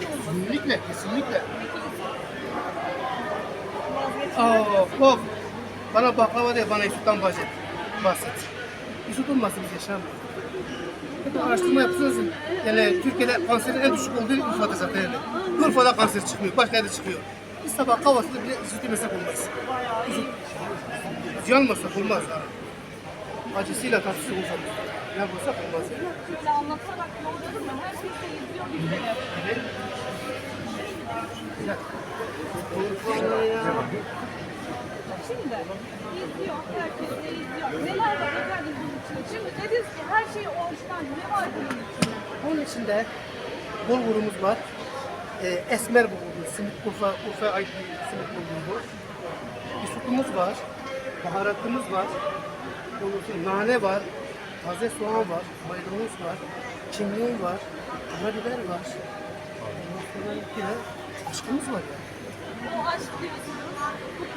Kesinlikle, kesinlikle. Aa, hop. Bana baklava değil, bana Yusuf'tan bahset. Bahset. Yusuf olmazsa biz yaşamayız. Araştırma yapsanız yani Türkiye'de kanserin en düşük olduğu Urfa'da zaten yani. Urfa'da kanser çıkmıyor, başka yerde çıkıyor. Biz sabah kahvaltıda bile Yusuf yemesek olmaz. Yusuf yanmasak olmaz. Acısıyla tatlısı olmaz. Ne bulsak olmaz. Şöyle anlatarak yolda durma. Her şeyi izliyor bizleri. Güzel. Şimdi izliyor, herkes de izliyor. Neler var efendim bunun içinde? Şimdi dediniz ki her şey orijinal. Ne var bunun içinde? Bunun içinde bulgurumuz var. Ee, esmer bulgur, simit Urfa, Urfa'ya ait bir simit bulgur bu. Bir sütümüz var, baharatımız var, nane var, taze soğan var, maydanoz var, kimyon var, karabiber var. Ondan sonra bir de aşkımız var ya. O aşk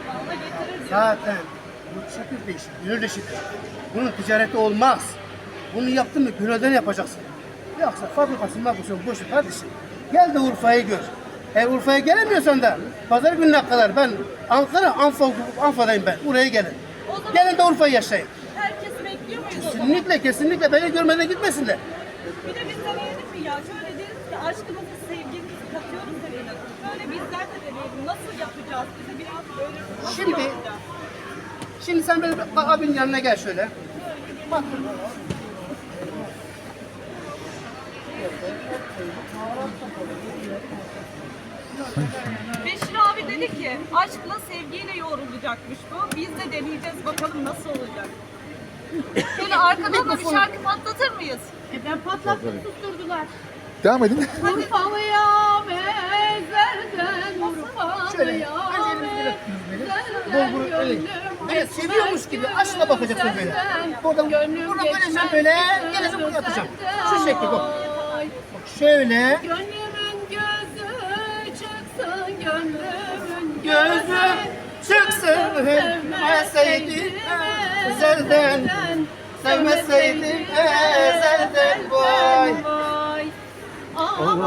kıvama getirir diyor. Zaten bu şekil değişik, gönül işidir. Bunun ticareti olmaz. Bunu yaptın mı gönülden yapacaksın. Yoksa fabrikasından yapıyorsun boş ver kardeşim. Gel de Urfa'yı gör. Eğer Urfa'ya gelemiyorsan da pazar gününe kadar ben Ankara, Anfa, Anfa'dayım ben. Buraya gelin. Gelin de Urfa'yı yaşayın. Herkes bekliyor muyuz o zaman? Kesinlikle kesinlikle beni görmeden gitmesinler. Bir de biz deneyelim mi ya? Şöyle deriz ki aşkımızı, sevgimizi katıyoruz deneyelim. Şöyle bizler de deneyelim. Nasıl yapacağız? Bize biraz böyle nasıl Şimdi- yapacağız? Şimdi sen böyle bir abinin yanına gel şöyle. Bak. Beşir abi dedi ki aşkla sevgiyle yoğrulacakmış bu. Biz de deneyeceğiz bakalım nasıl olacak. Şöyle arkadan da bir şarkı patlatır mıyız? E ben patlattım susturdular. Devam edin. Urfalıyam Önce elimizi böyle seviyormuş gibi aşkla bakacaksın böyle. Buradan, buradan böyle sen böyle geleceksin buraya senden. Şu şekilde bak. Bak şöyle. Gönlümün gözü çıksın gönlümün çıksın sevmeseydim ezelden Sevmeseydim ezelden. Aa,